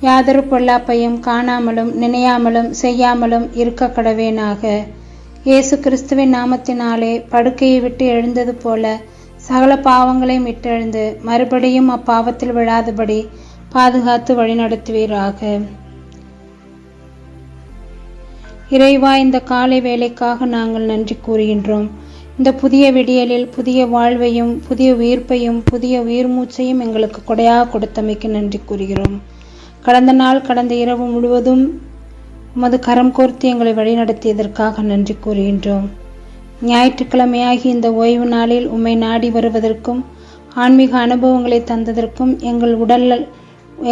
யாதொரு பொல்லாப்பையும் காணாமலும் நினையாமலும் செய்யாமலும் இருக்க கடவேனாக. இயேசு கிறிஸ்துவின் நாமத்தினாலே படுக்கையை விட்டு எழுந்தது போல சகல பாவங்களையும் விட்டெழுந்து மறுபடியும் அப்பாவத்தில் விழாதபடி பாதுகாத்து வழிநடத்துவீராக. இறைவா இந்த காலை வேலைக்காக நாங்கள் நன்றி கூறுகின்றோம். இந்த புதிய விடியலில் புதிய வாழ்வையும் புதிய உயிர்ப்பையும் புதிய உயிர் மூச்சையும் எங்களுக்கு கொடையாக கொடுத்தமைக்கு நன்றி கூறுகிறோம். கடந்த நாள் கடந்த இரவு முழுவதும் உமது கரம் கோர்த்து எங்களை வழிநடத்தியதற்காக நன்றி கூறுகின்றோம். ஞாயிற்றுக்கிழமையாகி இந்த ஓய்வு நாளில் உம்மை நாடி வருவதற்கும் ஆன்மீக அனுபவங்களை தந்ததற்கும் எங்கள் உடல்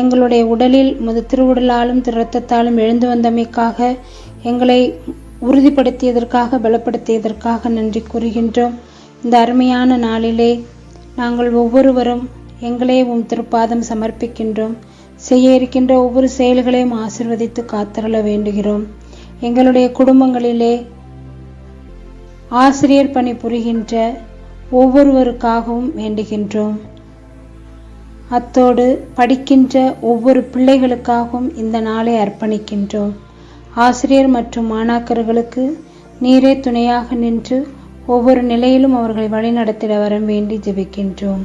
எங்களுடைய உடலில் உமது திருவுடலாலும் திரு இரத்தத்தாலும் எழுந்து வந்தமைக்காக எங்களை உறுதிப்படுத்தியதற்காக பலப்படுத்தியதற்காக நன்றி கூறுகின்றோம். இந்த அருமையான நாளிலே நாங்கள் ஒவ்வொருவரும் எங்களே உம் திருப்பாதம் சமர்ப்பிக்கின்றோம். செய்ய இருக்கின்ற ஒவ்வொரு செயல்களையும் ஆசிர்வதித்து காத்தருள வேண்டுகிறோம். எங்களுடைய குடும்பங்களிலே ஆசிரியர் பணி புரிகின்ற ஒவ்வொருவருக்காகவும் வேண்டுகின்றோம். அத்தோடு படிக்கின்ற ஒவ்வொரு பிள்ளைகளுக்காகவும் இந்த நாளை அர்ப்பணிக்கின்றோம். ஆசிரியர் மற்றும் மாணாக்கர்களுக்கு நீரே துணையாக நின்று ஒவ்வொரு நிலையிலும் அவர்களை வழிநடத்திட வர வேண்டி ஜெபிக்கின்றோம்.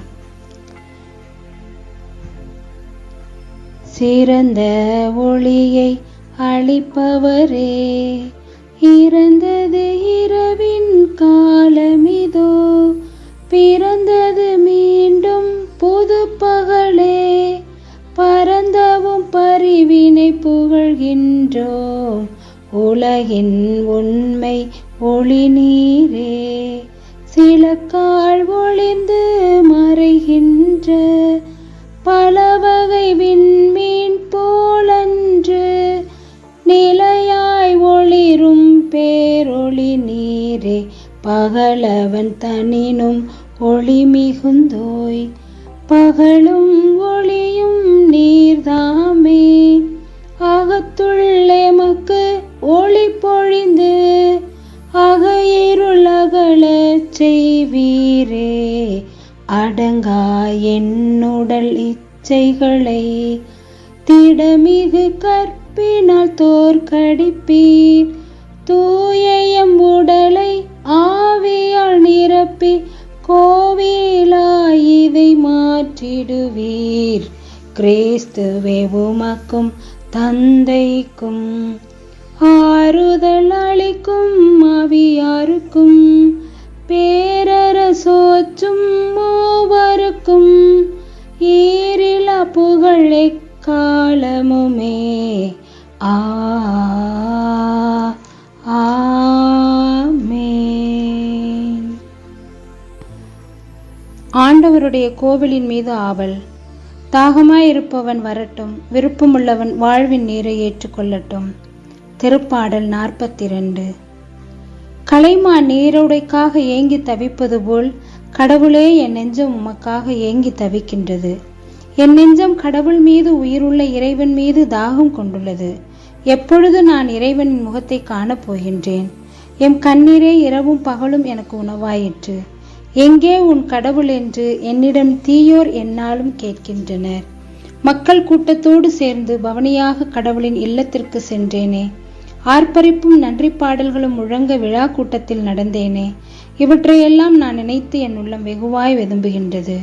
சிறந்த ஒளியை அளிப்பவரே. இறந்தது இரவின் காலமிதோ பிறந்தது மீண்டும் புது பகலே பரந்தவும் பரிவினை புகழ்கின்றோம். உலகின் உண்மை ஒளி பகலவன் தனினும் ஒளி மிகுந்தோய் பகலும் ஒளியும் நீர்தாமே. அகத்துள்ளே மக்கு ஒளி பொழிந்து அகையிருளகல செய்வீரே. அடங்கா என்னுடல் இச்சைகளை திடமிகு கற்பினால் தோற்கடிப்பீர். தூயம் உடலை ஆவியால் நிரப்பி கோவிலாய் இதை மாற்றிடுவீர். கிறிஸ்துவே உமக்கும் தந்தைக்கும் ஆறுதல் அளிக்கும் அவியாருக்கும் பேரரசோச்சும் மூவருக்கும் ஈரில புகழை காலமுமே. ஆ ஆண்டவருடைய கோவிலின் மீது ஆவல். தாகமாயிருப்பவன் வரட்டும் விருப்பமுள்ளவன் வாழ்வின் நீரை ஏற்றுக்கொள்ளட்டும். திருப்பாடல் நாற்பத்தி ரெண்டு கலைமா நீரோடைக்காக ஏங்கி தவிப்பது போல் கடவுளே என் நெஞ்சம் உமக்காக ஏங்கி தவிக்கின்றது. என் நெஞ்சம் கடவுள் மீது உயிருள்ள இறைவன் மீது தாகம் கொண்டுள்ளது. எப்பொழுது நான் இறைவனின் முகத்தை காணப் போகின்றேன் எம் கண்ணீரே இரவும் பகலும் எனக்கு உணவாயிற்று. எங்கே உன் கடவுள் என்று என்னிடம் தீயோர் என்னாலும் கேட்கின்றனர். மக்கள் கூட்டத்தோடு சேர்ந்து பவனியாக கடவுளின் இல்லத்திற்கு சென்றேனே. ஆர்ப்பரிப்பும் நன்றி பாடல்களும் முழங்க விழா கூட்டத்தில் நடந்தேனே. இவற்றையெல்லாம் நான் நினைத்து என் உள்ளம் வெகுவாய் வெதும்புகின்றது.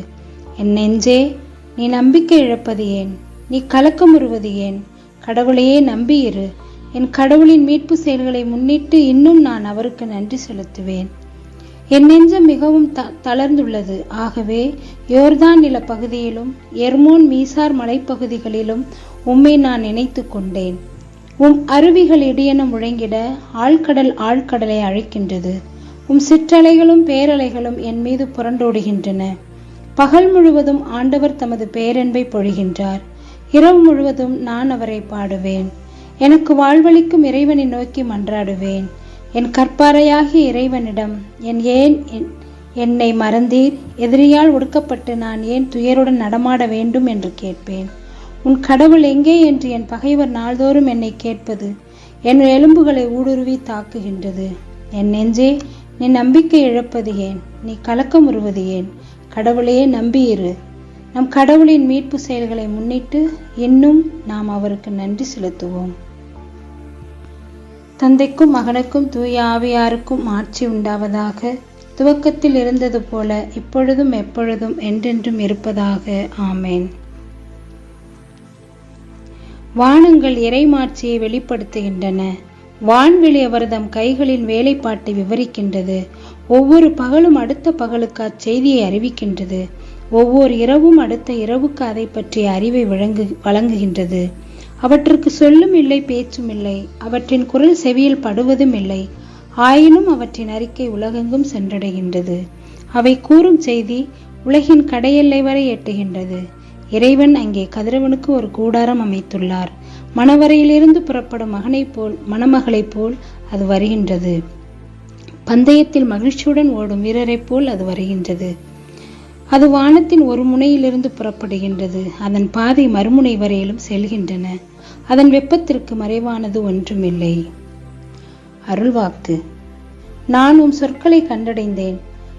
என் நெஞ்சே நீ நம்பிக்கை இழப்பது ஏன்? நீ கலக்கமுறுவது ஏன்? கடவுளையே நம்பியிரு. என் கடவுளின் மீட்பு செயல்களை முன்னிட்டு இன்னும் நான் அவருக்கு நன்றி செலுத்துவேன். என் நெஞ்சம் மிகவும் த தளர்ந்துள்ளது. ஆகவே யோர்தான் நில பகுதியிலும் எர்மோன் மீசார் மலைப்பகுதிகளிலும் உம்மை நான் நினைத்து கொண்டேன். உம் அருவிகள் இடியென முழங்கிட ஆழ்கடல் ஆழ்கடலை அழைக்கின்றது. உம் சிற்றலைகளும் பேரலைகளும் என் மீது புரண்டோடுகின்றன. பகல் முழுவதும் ஆண்டவர் தமது பேரன்பை பொழிகின்றார். இரவு முழுவதும் நான் அவரை பாடுவேன். எனக்கு வாழ்வளிக்கும் இறைவனை நோக்கி மன்றாடுவேன். என் கற்பாறையாகிய இறைவனிடம் என் ஏன் என்- என்னை மறந்தீர்? எதிரியால் ஒடுக்கப்பட்டு நான் ஏன் துயருடன் நடமாட வேண்டும் என்று கேட்பேன். உன் கடவுள் எங்கே என்று என் பகைவர் நாள்தோறும் என்னை கேட்பது என் எலும்புகளை ஊடுருவி தாக்குகின்றது. என் நெஞ்சே நீ நம்பிக்கை இழப்பது ஏன்? நீ கலக்கமுறுவது ஏன்? கடவுளையே நம்பியிரு. நம் கடவுளின் மீட்பு செயல்களை முன்னிட்டு இன்னும் நாம் அவருக்கு நன்றி செலுத்துவோம். தந்தைக்கும் மகனுக்கும் தூய ஆவியாருக்கும் ஆட்சி உண்டாவதாக. துவக்கத்தில் இருந்தது போல இப்பொழுதும் எப்பொழுதும் என்றென்றும் இருப்பதாக. ஆமேன். வானங்கள் இறைமாட்சியை வெளிப்படுத்துகின்றன. வான்வெளி அவர்தம் கைகளின் வேலைப்பாட்டை விவரிக்கின்றது. ஒவ்வொரு பகலும் அடுத்த பகலுக்கு அச்செய்தியை அறிவிக்கின்றது. ஒவ்வொரு இரவும் அடுத்த இரவுக்கு அதை பற்றிய அறிவை வழங்கு வழங்குகின்றது. அவற்றுக்கு சொல்லும் இல்லை பேச்சும் இல்லை. அவற்றின் குரல் செவியில் படுவதும் இல்லை. ஆயினும் அவற்றின் அறிக்கை உலகெங்கும் சென்றடைகின்றது. அவை கூறும் செய்தி உலகின் கடையெல்லை வரை எட்டுகின்றது. இறைவன் அங்கே கதிரவனுக்கு ஒரு கூடாரம் அமைத்துள்ளார். மணவரையிலிருந்து புறப்படும் மகனைப் போல் மணமகளைப் போல் அது வருகின்றது. பந்தயத்தில் மகிழ்ச்சியுடன் ஓடும் வீரரைப் போல் அது வருகின்றது. அது வானத்தின் ஒரு முனையிலிருந்து புறப்படுகின்றது. அதன் பாதை மறுமுனை வரையிலும் செல்கின்றன. அதன் வெப்பத்திற்கு மறைவானது ஒன்றுமில்லை. அருள்வாக்கு. நான் உம் சொற்களை கண்டடைந்தேன்.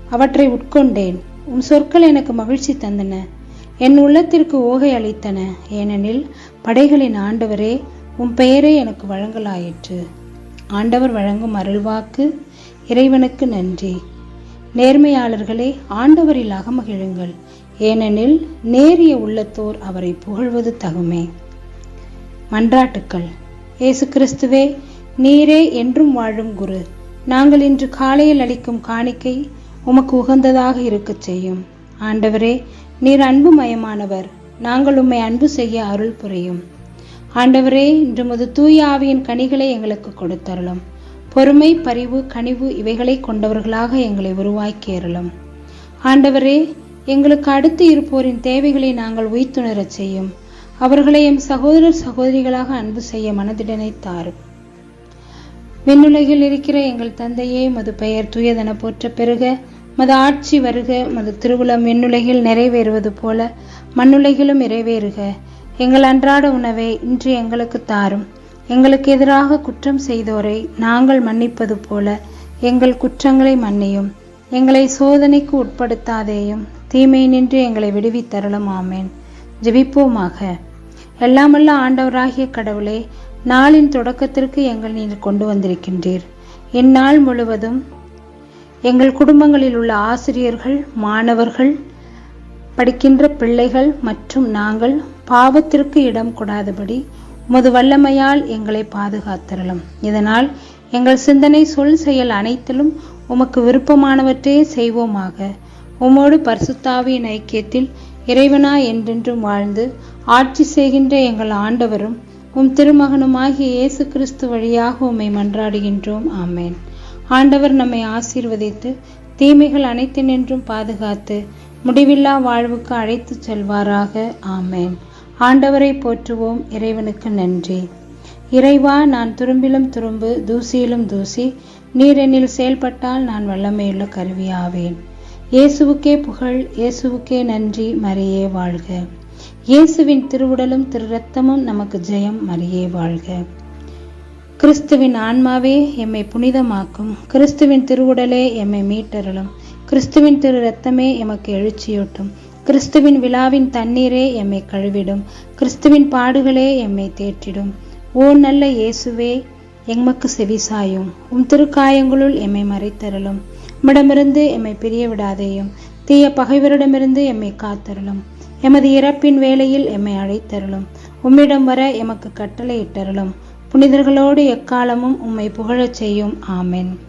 அவற்றை உட்கொண்டேன். உம் சொற்கள் எனக்கு மகிழ்ச்சி தந்தன. என் உள்ளத்திற்கு ஓகை அளித்தன. ஏனெனில் படைகளின் ஆண்டவரே உம் பெயரே எனக்கு வழங்கலாயிற்று. ஆண்டவர் வழங்கும் அருள்வாக்கு இறைவனுக்கு நன்றி. நேர்மையாளர்களே ஆண்டவரில் அகமகிழுங்கள் ஏனெனில் நேரிய உள்ளத்தோர் அவரை புகழ்வது தகுமே. மன்றாட்டுக்கள். இயேசு கிறிஸ்துவே நீரே என்றும் வாழும் குரு நாங்கள் இன்று காலையில் அளிக்கும் காணிக்கை உமக்கு உகந்ததாக இருக்கச் செய்யும். ஆண்டவரே நீர் அன்பு மயமானவர் நாங்கள் உம்மை அன்பு செய்ய அருள் புரியும். ஆண்டவரே இன்று முது தூய ஆவியின் கனிகளை எங்களுக்கு கொடுத்தருளும். பொறுமை பரிவு கனிவு இவைகளை கொண்டவர்களாக எங்களை உருவாக்கி அருளும். ஆண்டவரே எங்களுக்கு அடுத்து இருப்போரின் தேவைகளை நாங்கள் உய்த்துணரச் செய்யும். அவர்களை எம் சகோதரர் சகோதரிகளாக அன்பு செய்ய மனதிடனை தாரும். விண்ணுலகில் இருக்கிற எங்கள் தந்தையே மது பெயர் துயதன போற்ற பெருக மது ஆட்சி வருக மது திருவுளம் விண்ணுலகில் நிறைவேறுவது போல மண்ணுலகிலும் நிறைவேறுக. எங்கள் அன்றாட உணவை இன்று எங்களுக்கு தாரும். எங்களுக்கு எதிராக குற்றம் செய்தோரை நாங்கள் மன்னிப்பது போல எங்கள் குற்றங்களை மன்னியும். எங்களை சோதனைக்கு உட்படுத்தாதேயும் தீமை நின்று எங்களை விடுவித்தருளும். ஆமேன். ஜெபிப்போமாக. எல்லாமல்ல ஆண்டவராகிய கடவுளே நாளின் தொடக்கத்திற்கு எங்கள் நீர் கொண்டு வந்திருக்கின்றீர். இந்நாள் முழுவதும் எங்கள் குடும்பங்களில் உள்ள ஆசிரியர்கள் மாணவர்கள் படிக்கின்ற பிள்ளைகள் மற்றும் நாங்கள் பாவத்திற்கு இடம் கொடாதபடி உமது வல்லமையால் எங்களை பாதுகாத்தரலும் இதனால் எங்கள் சிந்தனை சொல் செயல் அனைத்திலும் உமக்கு விருப்பமானவற்றையே செய்வோமாக. உமோடு பரிசுத்தாவியின் ஐக்கியத்தில் இறைவனா என்றென்றும் வாழ்ந்து ஆட்சி செய்கின்ற எங்கள் ஆண்டவரும் உம் திருமகனுமாகிய இயேசு கிறிஸ்து வழியாக உம்மை மன்றாடுகின்றோம். ஆமேன். ஆண்டவர் நம்மை ஆசீர்வதித்து தீமைகள் அனைத்தினின்றும் பாதுகாத்து முடிவில்லா வாழ்வுக்கு அழைத்துச் செல்வாராக. ஆமேன். ஆண்டவரை போற்றுவோம் இறைவனுக்கு நன்றி. இறைவா நான் துரும்பிலும் துரும்பு தூசியிலும் தூசி நீரெனில் செயல்பட்டால் நான் வல்லமையுள்ள கருவியாவேன். இயேசுவுக்கே புகழ் இயேசுவுக்கே நன்றி மரியே வாழ்க. இயேசுவின் திருவுடலும் திரு ரத்தமும் நமக்கு ஜெயம் மரியே வாழ்க. கிறிஸ்துவின் ஆன்மாவே எம்மை புனிதமாக்கும். கிறிஸ்துவின் திருவுடலே எம்மை மீட்டருளும். கிறிஸ்துவின் திரு ரத்தமே எமக்கு எழுச்சியூட்டும். கிறிஸ்துவின் விழாவின் தண்ணீரே எம்மை கழுவிடும். கிறிஸ்துவின் பாடுகளே எம்மை தேற்றிடும். ஓ நல்ல இயேசுவே எமக்கு செவிசாயும் உம் திருக்காயங்களுள் எம்மை மறைத்தருளும். உம்மிடமிருந்து எம்மை பிரிய விடாதேயும். தீய பகைவரிடமிருந்து எம்மை காத்தருளும். எமது இறப்பின் வேளையில் எம்மை அழைத்தருளும். உம்மிடம் வர எமக்கு கட்டளையிட்டருளும். புனிதர்களோடு எக்காலமும் உம்மை புகழச் செய்யும். ஆமென்.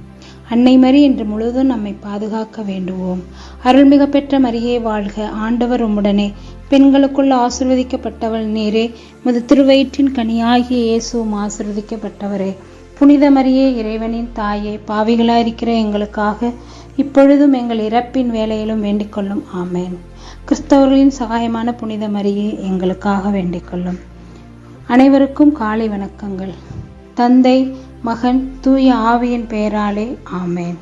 அன்னை மரி என்று முழுதும் நம்மை பாதுகாக்க வேண்டுவோம். அருள்மிக பெற்ற மரியே வாழ்க. ஆண்டவர் உம்முடனே. பெண்களுக்குள் ஆசிர்வதிக்கப்பட்டவள் நீரே. முது திருவயிற்றின் கனியாகிய இயேசுவும் ஆசிர்வதிக்கப்பட்டவரே. புனித மரியே இறைவனின் தாயே பாவிகளாயிருக்கிற எங்களுக்காக இப்பொழுதும் எங்கள் இறப்பின் வேலையிலும் வேண்டிக்கொள்ளும். ஆமேன். கிறிஸ்தவர்களின் சகாயமான புனித மரியே எங்களுக்காக வேண்டிக்கொள்ளும். அனைவருக்கும் காலை வணக்கங்கள். தந்தை மகன் தூய ஆவியின் பெயராலே ஆமேன்.